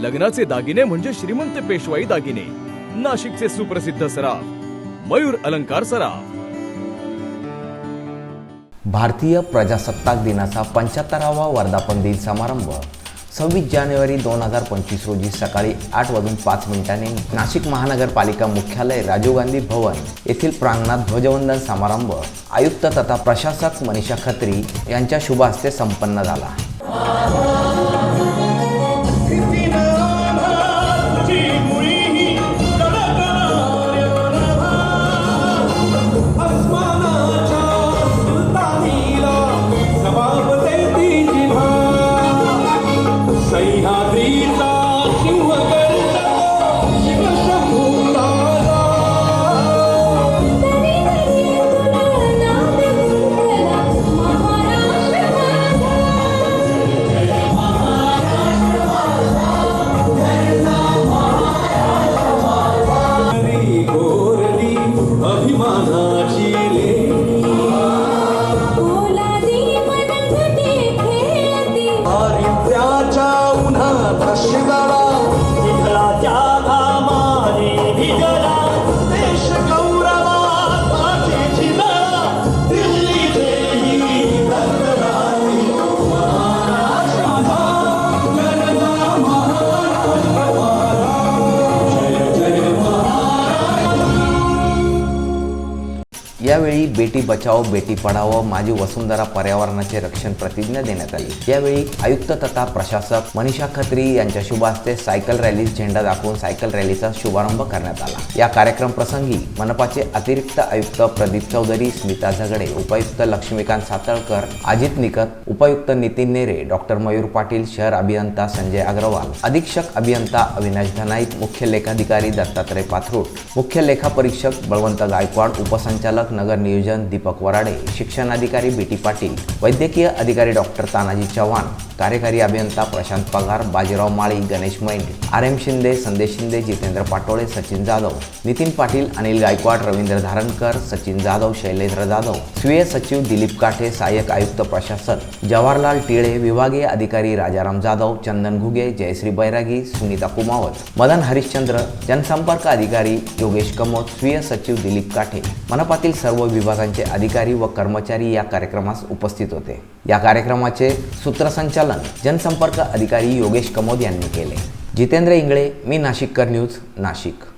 लग्नाचे दागिने म्हणजे श्रीमंत पेशवाई दागिने. नाशिकचे सुप्रसिद्ध सराफ मयूर अलंकार सराफ. भारतीय प्रजासत्ताक दिनाचा पंच्याहत्तरावा वर्धापन दिन समारंभ. सव्वीस जानेवारी दोन हजार पंचवीस रोजी सकाळी आठ वाजून पाच मिनिटांनी नाशिक महानगरपालिका मुख्यालय राजीव गांधी भवन येथील प्रांगणात ध्वजवंदन समारंभ. आयुक्त तथा प्रशासक मनीषा खत्री यांच्या शुभ हस्ते संपन्न झाला. ভাসে यावेळी बेटी बचाओ बेटी पढाओ माझी वसुंधरा पर्यावरणाचे रक्षण प्रतिज्ञा देण्यात आली. यावेळी आयुक्त तथा प्रशासक मनीषा खत्री यांच्या शुभ हस्ते सायकल रॅली झेंडा दाखवून सायकल रॅलीचा शुभारंभ करण्यात आला. या कार्यक्रम प्रसंगी मनपाचे अतिरिक्त आयुक्त प्रदीप चौधरी स्मिता झगडे उपायुक्त लक्ष्मीकांत सातळकर अजित निकत उपायुक्त नितीन नेरे डॉक्टर मयूर पाटील शहर अभियंता संजय अग्रवाल अधीक्षक अभियंता अविनाश धनाईक मुख्य लेखाधिकारी दत्तात्रय पाथरूट मुख्य लेखापरीक्षक बळवंत गायकवाड उपसंचालक नगर नियोजन दीपक वराडे शिक्षणाधिकारी बीटी पाटील वैद्यकीय अधिकारी डॉक्टर तानाजी चव्हाण कार्यकारी अभियंता प्रशांत पगार बाजीराव माळी गणेश मैंड आर एम शिंदे संदेश शिंदे जितेंद्र पाटोळे सचिन जाधव नितीन पाटील अनिल गायकवाड रवींद्र धारणकर सचिन जाधव शैलेंद्र जाधव स्वीय सचिव दिलीप काठे सहाय्यक आयुक्त प्रशासक जवाहरलाल टिळे विभागीय अधिकारी राजाराम जाधव चंदन घुगे जयश्री बैरागी सुनीता कुमावत मदन हरिश्चंद्र जनसंपर्क अधिकारी योगेश कमोत स्वीय सचिव दिलीप काठे मनपातील सर्व विभागांचे अधिकारी व कर्मचारी या कार्यक्रमास उपस्थित होते. या कार्यक्रमाचे सूत्रसंचालन जनसंपर्क अधिकारी योगेश कमोद यांनी केले. जितेंद्र इंगळे मी नाशिककर न्यूज नाशिक.